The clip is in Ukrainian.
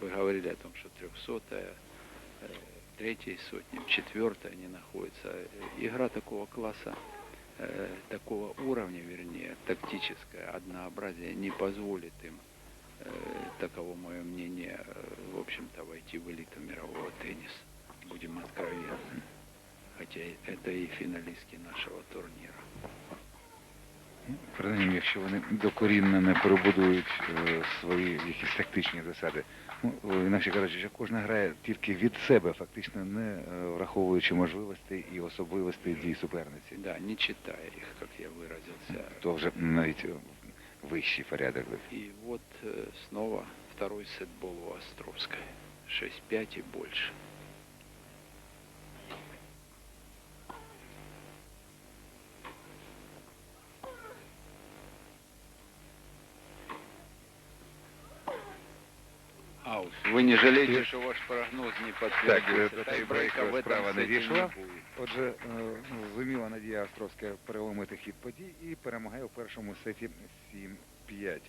Вы говорили о том, что трехсотая, э, третьей сотни, они находятся. Э, Игра такого класса, э, такого уровня, вернее, тактическое однообразие не позволит им, э, таково мое мнение, в общем-то, войти в элиту мирового тенниса. Будем откровенны. Хотя это и финалистки нашего турнира. Принаймні, якщо вони докорінно не перебудують е, свої якісь тактичні засади. Ну, інакше кажучи, що кожна грає тільки від себе, фактично не е, враховуючи можливості і особливості дій суперниці. Да, не читая их, как я выразился. То вже навіть е, вищий порядок. И вот э, снова второй сетбол у Островской. 6-5 и больше. Вы не жалієте, що ваш прогноз не підтвердився? в этом справа не сете Отже, е, ну, зуміла Надія Островська переломити хід подій і перемагає у першому сеті 7-5.